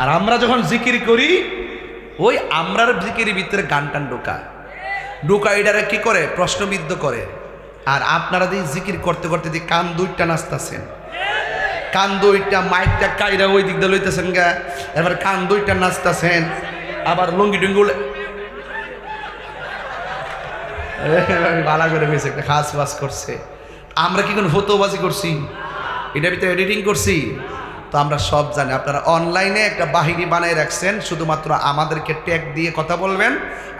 আর আমরা যখন জিকির করি, ওই আমরার জিকিরের ভিতরে গান টান ঢোকা ঢোকা এটারে কি করে? প্রশ্নবিদ্ধ করে। আর আপনারা দিয়ে জিকির করতে করতে দিয়ে কান দুইটা নাচতেছেন, কান দুইটা মাইকটা কাইরা ওই দিক দিয়ে লইতেছেন গা, এবার কান দুইটা নাচতেছেন, আবার লুঙ্গি ডুঙ্গুল বালা করে হয়েছে একটা খাস বাস করছে। আমরা কি কোনো ফটোবাজি করছি? এটার ভিতরে এডিটিং করছি? তো আমরা সব জানি। আপনারা অনলাইনে একটা বাহিনী বানিয়ে রাখছেন, শুধুমাত্র আমাদেরকে ট্যাগ দিয়ে কথা বলবেন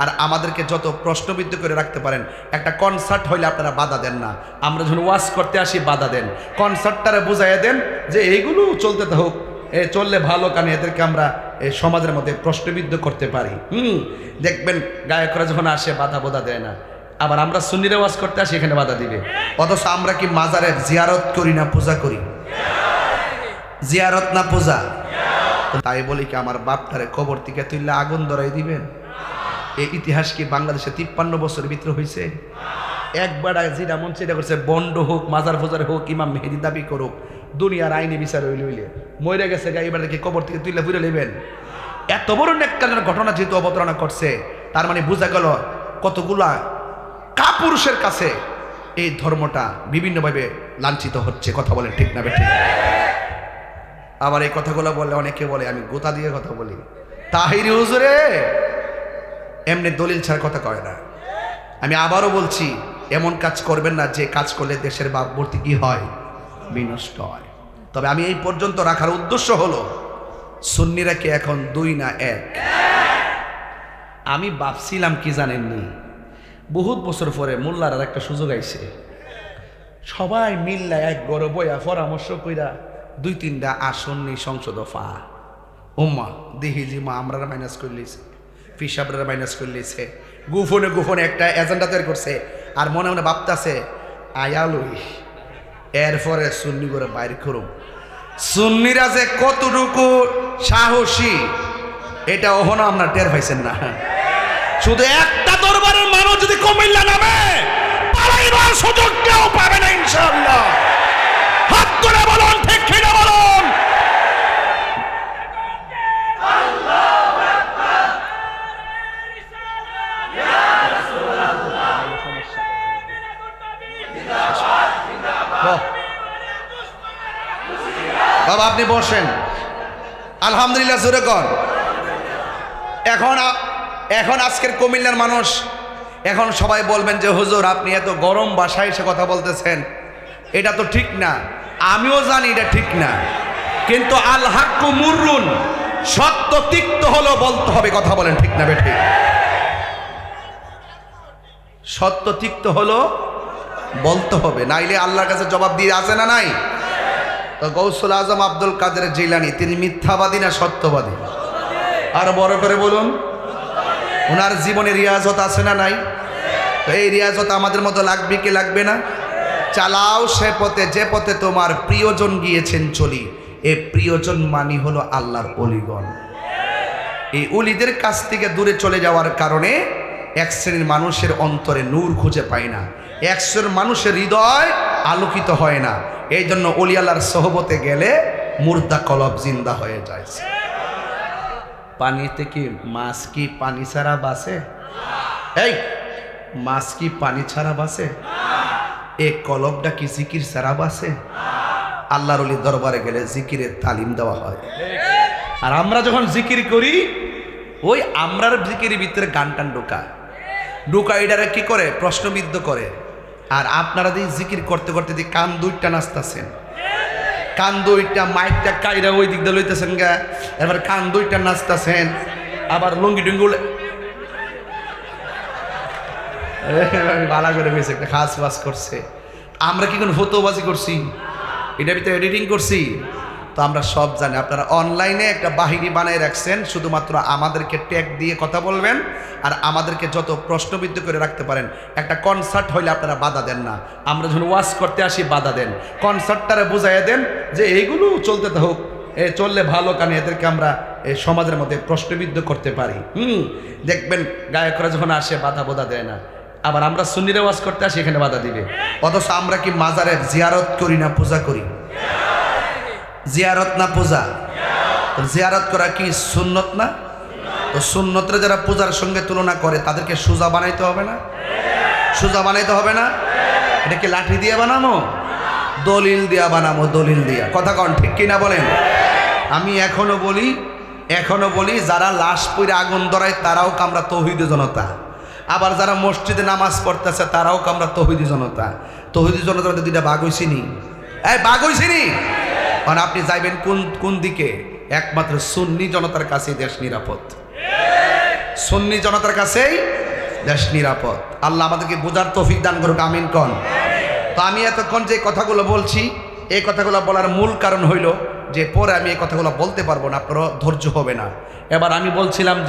আর আমাদেরকে যত প্রশ্নবিদ্ধ করে রাখতে পারেন। একটা কনসার্ট হইলে আপনারা বাধা দেন না। আমরা যখন ওয়াশ করতে আসি, বাধা দেন। কনসার্টটারে বুঝাইয়া দেন যে এইগুলো চলতে হোক, এ চললে ভালো, কারণ এদেরকে আমরা এই সমাজের মধ্যে প্রশ্নবিদ্ধ করতে পারি। হুম, দেখবেন গায়করা যখন আসে, বাধা বোধা দেয় না। আবার আমরা সুন্নিরে ওয়াজ করতে আসি, এখানে বাধা দিবে। অথচ আমরা কি মাজারের জিয়ারত করি না, পূজা করি? জিয়ারত না পূজা? তাই বলি কি, আমার বাপটারে কবর থেকে তুললে আগুন ধরাই দিবেন? এই ইতিহাস কি বাংলাদেশে তিপ্পান্ন বছরের ভিতরে হয়েছে একবার যেটা মন সেটা করছে, বন্ড হোক, মাজার ফোজার হোক, ইমাম মেহেদি দাবি করুক, দুনিয়ার আইনি বিচার হইলে হইলে। মরে গেছে গা, এবার দেখি কবর থেকে তুলে ফুলে নেবেন এত বড় নেককালের ঘটনা যেহেতু অবতারণা করছে, তার মানে বোঝা গেল কতগুলা কাপুরুষের কাছে এই ধর্মটা বিভিন্নভাবে লাঞ্ছিত হচ্ছে, কথা বলেন ঠিক না বেঠিক? আবার এই কথাগুলো বললে অনেকে বলে, আমি গোতা দিয়ে কথা বলি। তাহিরি হুজুরে, এমনি দলিল ছাড়া কথা কয় না। আমি আবারও বলছি, এমন কাজ করবেন না যে কাজ করলে দেশের বাপবর্তী কি হয়? বিনষ্ট হয়। তবে আমি এই পর্যন্ত রাখার উদ্দেশ্য হলো, সুন্নিরা কি এখন দুই না এক? আমি ভাবছিলাম কি জানেননি? বহুত বছর পরে মোল্লার একটা সুযোগ আইছে। সবাই মিল্লা এক গড় পরামর্শ কইরা দুই তিনটা আসন নেই সংসদ ফা ওম্মা দেহি জি মা আমরা মাইনাস করে লিছে ফিসাবরা মাইনাস করে লিছে গুফনে গুফনে একটা এজেন্ডা তৈরি করছে, আর মনে মনে ভাবতাছে আয়ালুই এরপরে সুন্নি করে বাইর করুম। সুন্নিরা যে কতটুকু সাহসী, এটা ওহনো আপনার টের পাইছেন না। শুধু একটা দরবারের মানুষ যদি কুমিল্লা নামে, পালাইবার সুযোগ কেউ পাবে না ইনশাআল্লাহ হাত করে বলুন ঠিক কিনা বলুন বাহ। বাবা আপনি বসেন। আলহামদুলিল্লাহ, জোরে কর। এখন এখন আজকের কুমিল্লার মানুষ, এখন সবাই বলবেন যে, হুজুর, আপনি এত গরম বাসায় এসে কথা বলতেছেন। এটা তো ঠিক না। আমিও জানি এটা ঠিক না। কিন্তু আল হাক্কু মুররুন, সত্য তিক্ত হলো বলতে হবে, কথা বলেন ঠিক না বেঠিক সত্য তিক্ত হলো বলতে হবে, নাইলে আল্লাহর কাছে জবাব দিয়ে আছে না নাই? তো গৌসুল আজম আব্দুল কাদের জিলানি, তিনি মিথ্যাবাদী না সত্যবাদী? আর বড় করে বলুন ওনার জীবনে রিয়াজত আছে না নাই? তো এই রিয়াজত আমাদের মতো লাগবে কি লাগবে না? চালাও সে পথে, যে পথে তোমার প্রিয়জন গিয়েছেন চলি, এ প্রিয়জন মানি হলো আল্লাহর অলিগণ। এই অলিদের কাছ থেকে দূরে চলে যাওয়ার কারণে এক শ্রেণির মানুষের অন্তরে নূর খুঁজে পায় না। এক শ্রেণির মানুষের হৃদয় আলোকিত হয় না। এই জন্য অলিয়ালার সহবতে গেলে মুর্দা কলব জিন্দা হয়ে যায়। পানিতে কি মাছ কি পানি ছাড়া বাসে এই, মাছ কি পানি ছাড়া বাসে এ কলবটা কি জিকির ছাড়া বাসে আল্লাহর অলি দরবারে গেলে জিকিরের তালিম দেওয়া হয়। আর আমরা যখন জিকির করি, ওই আমরার জিকির ভিতরে গান টান ঢোকা ঢোকা এটারে কি করে? প্রশ্নবিদ্ধ করে। আর আপনারা যদি জিকির করতে করতে দিয়ে কান দুইটা নাচতেছেন। কান দুইটা মাইকটা কাইরা ওই দিক দিয়ে লইতেছেন গা। এবার কান দুইটা নাচতেছেন। আবার লুঙ্গি ডুঙ্গুলে বালা করে হয়েছে, একটা খাস বাস করছে। আমরা কি কোনো ফটোবাজি করছি? এটা ভিতরে এডিটিং করছি? তো আমরা সব জানি। আপনারা অনলাইনে একটা বাহিনী বানায় রাখছেন, শুধুমাত্র আমাদেরকে ট্যাগ দিয়ে কথা বলবেন আর আমাদেরকে যত প্রশ্নবিদ্ধ করে রাখতে পারেন। একটা কনসার্ট হইলে আপনারা বাধা দেন না। আমরা যখন ওয়াশ করতে আসি, বাধা দেন। কনসার্টটারে বুঝাইয়া দেন যে এইগুলো চলতে হোক, এ চললে ভালো, কারণ এদেরকে আমরা এই সমাজের মধ্যে প্রশ্নবিদ্ধ করতে পারি। হুম, দেখবেন গায়করা যখন আসে, বাধা বোধা দেয় না। আবার আমরা সুন্নিরে ওয়াজ করতে আসি, এখানে বাধা দিবে। অথচ আমরা কি মাজারের জিয়ারত করি না, পূজা করি? জিয়ারত না পূজা? জিয়ারত করা কি সুন্নত না? তো সুন্নতরে যারা পূজার সঙ্গে তুলনা করে, তাদেরকে সোজা বানাইতে হবে না? সোজা বানাইতে হবে না? এটাকে লাঠি দিয়ে বানামো? দলিল দিয়া বানামো, দলিল দিয়া। কথা কন, ঠিক কিনা বলেন? আমি এখনও বলি এখনও বলি, যারা লাশ পইরে আগুন ধরায়, তারাও কামরা তৌহিদি জনতা। আবার যারা মসজিদে নামাজ পড়তেছে, তারাও কামরা তৌহিদি জনতা। তৌহিদি মধ্যে দুইটা বাঘ হইছিনি এই বাঘ হইছিনি কারণ আপনি যাইবেন কোন কোন দিকে? একমাত্র সুন্নি জনতার কাছেই দেশ নিরাপদ। সুন্নি জনতার কাছেই দেশ নিরাপদ। আল্লাহ আমাদেরকে বোঝার তৌফিক দান করুক, আমিন কন। তো আমি এতক্ষণ যে কথাগুলো বলছি, এই কথাগুলো বলার মূল কারণ হইল যে পরে আমি এই কথাগুলো বলতে পারব না, আপনারও ধৈর্য হবে না। এবার আমি বলছিলাম